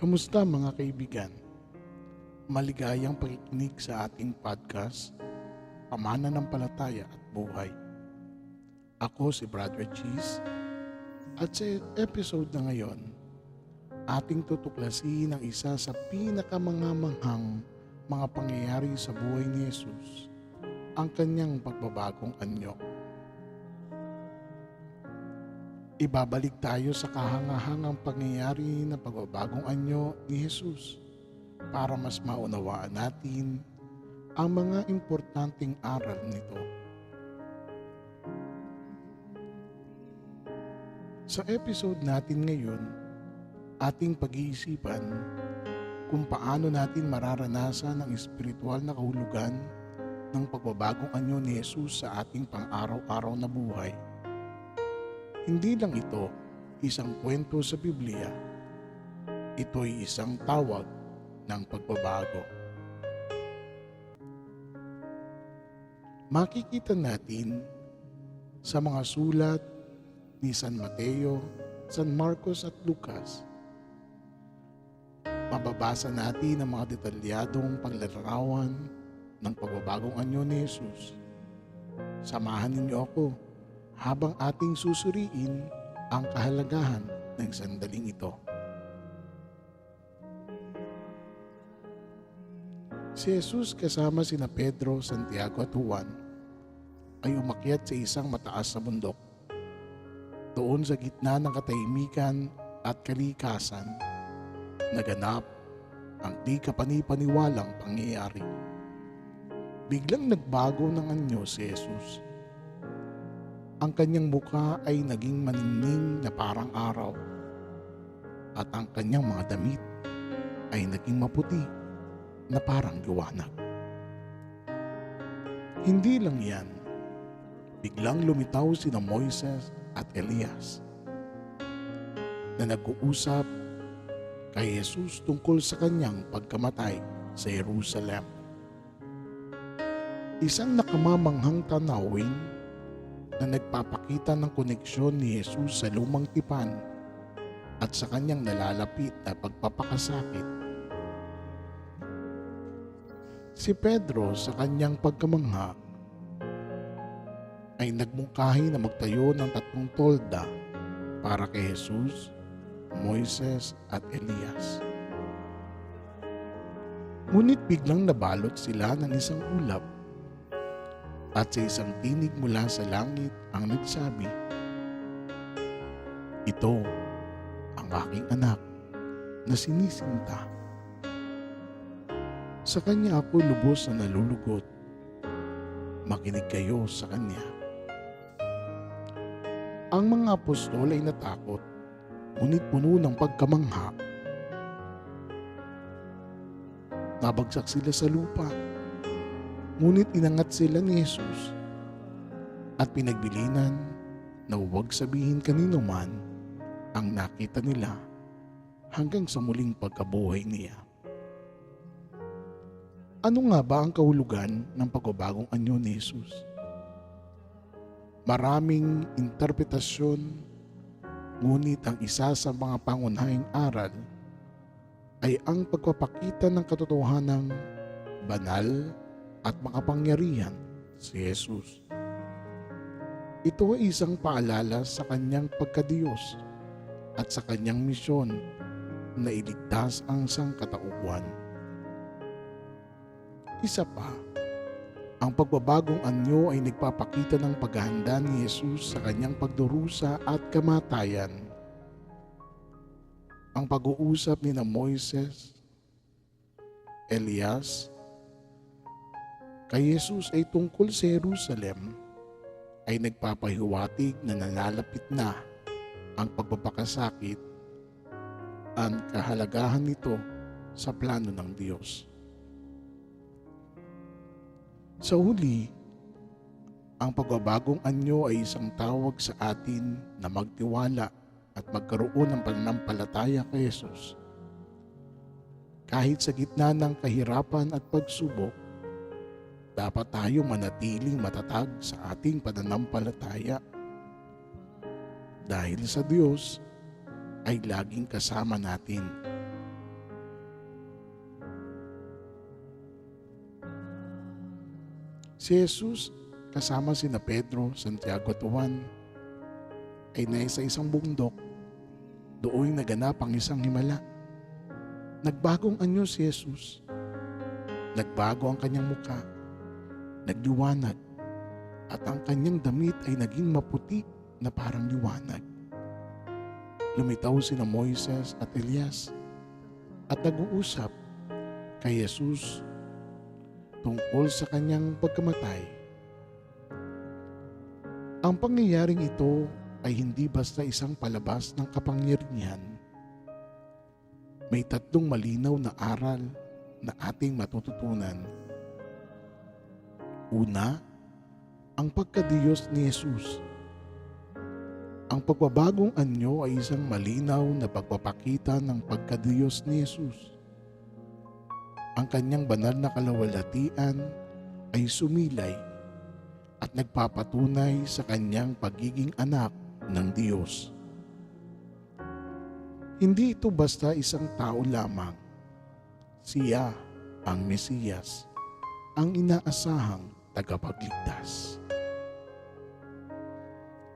Kamusta mga kaibigan? Maligayang pakikinig sa ating podcast, Pamana ng Palataya at Buhay. Ako si Brother Cheese at sa episode na ngayon, ating tutuklasin ang isa sa pinakamangamanghang mga pangyayari sa buhay ni Jesus, ang kanyang pagbabagong anyo. Ibabalik tayo sa kahangahangang pangyayari na pagbabagong anyo ni Jesus para mas maunawaan natin ang mga importanteng aral nito. Sa episode natin ngayon, ating pag-iisipan kung paano natin mararanasan ang espiritual na kahulugan ng pagbabagong anyo ni Jesus sa ating pang-araw-araw na buhay. Hindi lang ito isang kwento sa Biblia. Ito'y isang tawag ng pagbabago. Makikita natin sa mga sulat ni San Mateo, San Marcos at Lucas. Mababasa natin ang mga detalyadong paglalarawan ng pagbabagong anyo ni Jesus. Samahan ninyo ako habang ating susuriin ang kahalagahan ng sandaling ito. Si Jesus kasama sina Pedro, Santiago at Juan ay umakyat sa isang mataas na bundok. Doon sa gitna ng katahimikan at kalikasan, naganap ang di kapanipaniwalang pangyayari. Biglang nagbago ng anyo si Jesus ang kanyang mukha ay naging maningning na parang araw at ang kanyang mga damit ay naging maputi na parang liwanag. Hindi lang yan, biglang lumitaw sina Moises at Elias na nag-uusap kay Jesus tungkol sa kanyang pagkamatay sa Jerusalem. Isang nakamamanghang tanawin na nagpapakita ng koneksyon ni Jesus sa lumang tipan at sa kanyang nalalapit na pagpapakasakit. Si Pedro sa kanyang pagkamangha ay nagmungkahi na magtayo ng tatlong tolda para kay Jesus, Moises at Elias. Ngunit biglang nabalot sila ng isang ulap at sa isang tinig mula sa langit ang nagsabi, Ito ang aking anak na sinisinta. Sa kanya ako lubos na nalulugot. Makinig kayo sa kanya. Ang mga apostol ay natakot, ngunit puno ng pagkamangha. Nabagsak sila sa lupa Ngunit inangat sila ni Jesus at pinagbilinan na huwag sabihin kanino man ang nakita nila hanggang sa muling pagkabuhay niya. Ano nga ba ang kahulugan ng pagbabagong anyo ni Jesus? Maraming interpretasyon, ngunit ang isa sa mga pangunahing aral ay ang pagpapakita ng katotohanang banal at makapangyarihan si Jesus. Ito ay isang paalala sa kanyang pagkadiyos at sa kanyang misyon na iligtas ang sangkatauhan. Isa pa, ang pagbabagong anyo ay nagpapakita ng paghahanda ni Jesus sa kanyang pagdurusa at kamatayan. Ang pag-uusap ni na Moises, Elias, kay Jesus ay tungkol sa Jerusalem ay nagpapahiwatig na nalalapit na ang pagpapakasakit ang kahalagahan nito sa plano ng Diyos. Sa huli, ang pagbabagong anyo ay isang tawag sa atin na magtiwala at magkaroon ng pananampalataya kay Jesus. Kahit sa gitna ng kahirapan at pagsubok, dapat tayo manatiling matatag sa ating pananampalataya. Dahil sa Diyos ay laging kasama natin. Si Jesus kasama si na Pedro, Santiago at Juan ay nasa isang bundok doon naganap ang isang himala. Nagbagong anyo si Jesus. Nagbago ang kanyang mukha Nagliwanag. At ang kanyang damit ay naging maputi na parang liwanag. Lumitaw sina Moises at Elias at nag-uusap kay Jesus tungkol sa kanyang pagkamatay. Ang pangyayaring ito ay hindi basta isang palabas ng kapangyarihan. May tatlong malinaw na aral na ating matututunan. Una, ang pagkadiyos ni Jesus. Ang pagbabagong anyo ay isang malinaw na pagpapakita ng pagkadiyos ni Jesus. Ang kanyang banal na kalawalatian ay sumilay at nagpapatunay sa kanyang pagiging anak ng Diyos. Hindi ito basta isang tao lamang. Siya ang Mesiyas, ang inaasahang tagapagligtas.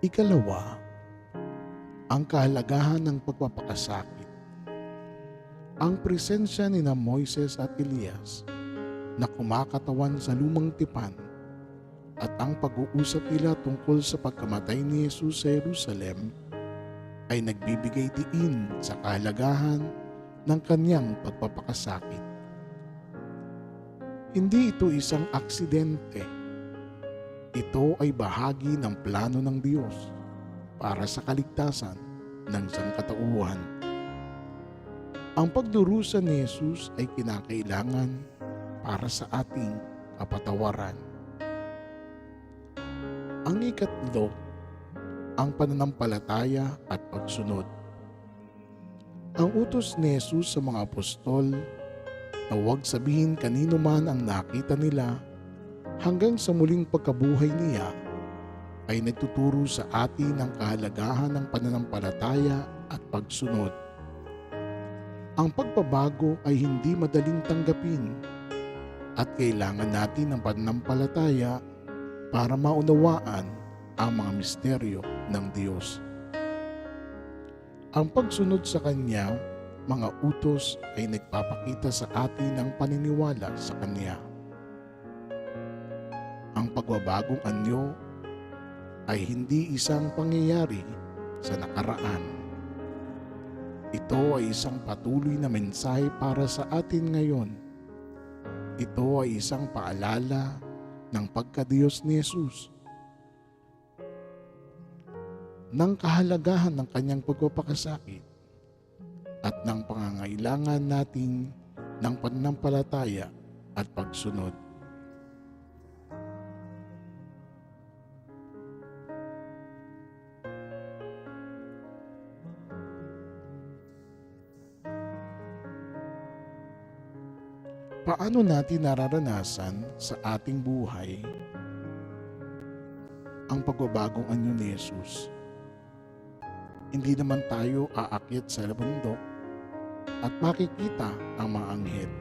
Ikalawa, ang kahalagahan ng pagpapakasakit. Ang presensya ni na Moises at Elias na kumakatawan sa lumang tipan at ang pag-uusap nila tungkol sa pagkamatay ni Jesus sa Jerusalem ay nagbibigay diin sa kahalagahan ng kanyang pagpapakasakit. Hindi ito isang aksidente. Ito ay bahagi ng plano ng Diyos para sa kaligtasan ng sangkatauhan. Ang pagdurusa ni Jesus ay kinakailangan para sa ating kapatawaran. Ang ikatlo, ang pananampalataya at pagsunod. Ang utos ni Jesus sa mga apostol na huwag sabihin kanino man ang nakita nila hanggang sa muling pagkabuhay niya ay nagtuturo sa atin ng kahalagahan ng pananampalataya at pagsunod. Ang pagbabago ay hindi madaling tanggapin at kailangan natin ng pananampalataya para maunawaan ang mga misteryo ng Diyos. Ang pagsunod sa Kanya, mga utos ay nagpapakita sa atin ng paniniwala sa Kanya. Ang pagbabagong anyo ay hindi isang pangyayari sa nakaraan. Ito ay isang patuloy na mensahe para sa atin ngayon. Ito ay isang paalala ng pagkadiyos ni Jesus ng kahalagahan ng kanyang pagpapakasakit at ng pangangailangan nating ng pananampalataya at pagsunod. Paano natin nararanasan sa ating buhay ang pagbabagong anyo ni Jesus? Hindi naman tayo aakyat sa bundok at makikita ang mga anghel.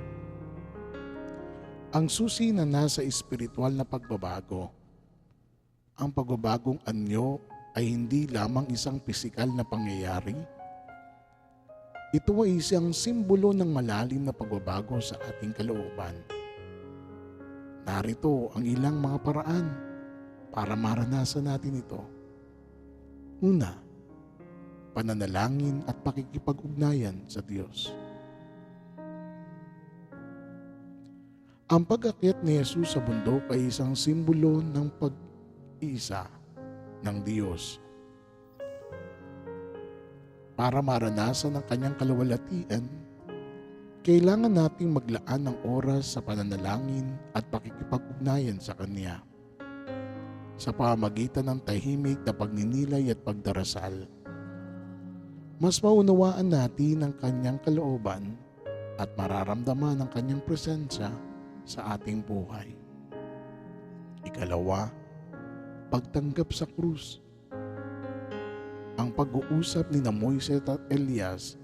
Ang susi na nasa espiritual na pagbabago. Ang pagbabagong anyo ay hindi lamang isang pisikal na pangyayari, ito ay isang simbolo ng malalim na pagbabago sa ating kalooban. Narito ang ilang mga paraan para maranasan natin ito. Una, pananalangin at pakikipag-ugnayan sa Diyos. Ang pag-akyat ni Jesus sa bundok ay isang simbolo ng pag-iisa ng Diyos para maranasan ang kanyang kalawalatian, kailangan nating maglaan ng oras sa pananalangin at pakikipag-ugnayan sa Kanya. Sa pamagitan ng tahimik na pagninilay at pagdarasal, mas maunawaan natin ang Kanyang kalooban at mararamdaman ang Kanyang presensya sa ating buhay. Ikalawa, pagtanggap sa krus ang pag-uusap ni Moises at Elias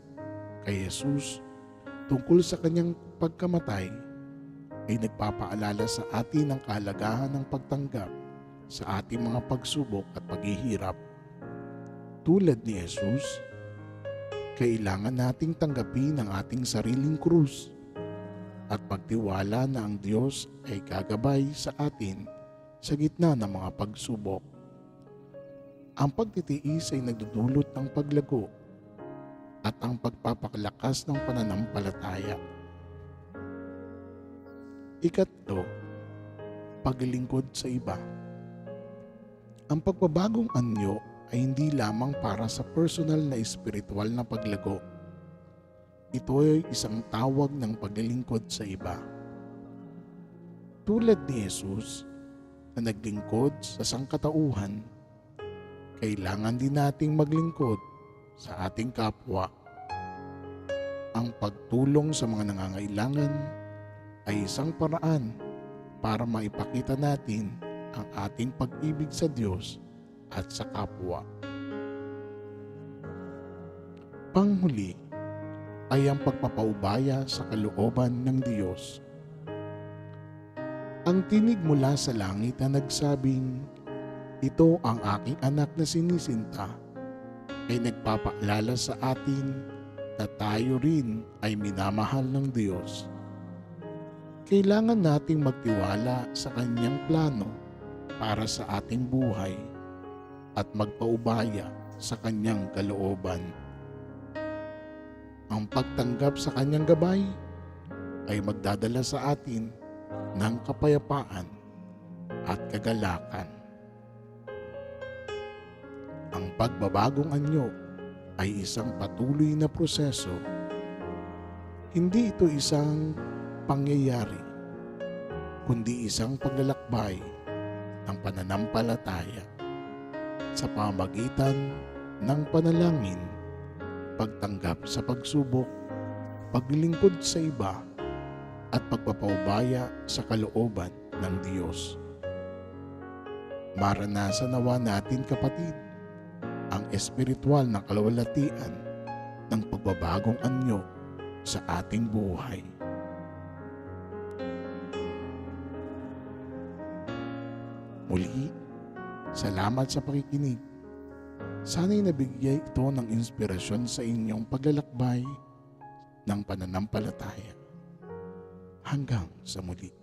kay Jesus tungkol sa kanyang pagkamatay ay nagpapaalala sa atin ng kahalagahan ng pagtanggap sa ating mga pagsubok at paghihirap. Tulad ni Jesus, kailangan nating tanggapin ang ating sariling krus at pagtiwala na ang Diyos ay gagabay sa atin sa gitna ng mga pagsubok. Ang pagtitiis ay nagdudulot ng paglago at ang pagpapakalakas ng pananampalataya. Ikatlo, paglilingkod sa iba. Ang pagbabagong anyo ay hindi lamang para sa personal na espiritual na paglago. Ito ay isang tawag ng paglilingkod sa iba. Tulad ni Jesus na naglingkod sa sangkatauhan, kailangan din nating maglingkod sa ating kapwa. Ang pagtulong sa mga nangangailangan ay isang paraan para maipakita natin ang ating pag-ibig sa Diyos at sa kapwa. Panghuli ay ang pagpapaubaya sa kalooban ng Diyos. Ang tinig mula sa langit na nagsabing, Ito ang aking anak na sinisinta, ay nagpapaalala sa atin na tayo rin ay minamahal ng Diyos. Kailangan nating magtiwala sa Kanyang plano para sa ating buhay at magpaubaya sa Kanyang kalooban. Ang pagtanggap sa Kanyang gabay ay magdadala sa atin ng kapayapaan at kagalakan. Ang pagbabagong anyo ay isang patuloy na proseso. Hindi ito isang pangyayari, kundi isang paglalakbay ng pananampalataya sa pamagitan ng panalangin, pagtanggap sa pagsubok, paglilingkod sa iba, at pagpapaubaya sa kalooban ng Diyos. Maranasan nawa natin kapatid ang espiritual na kalawalatian ng pagbabagong anyo sa ating buhay. Muli, salamat sa pakikinig. Sana'y nabigay ito ng inspirasyon sa inyong paglalakbay ng pananampalataya. Hanggang sa muli.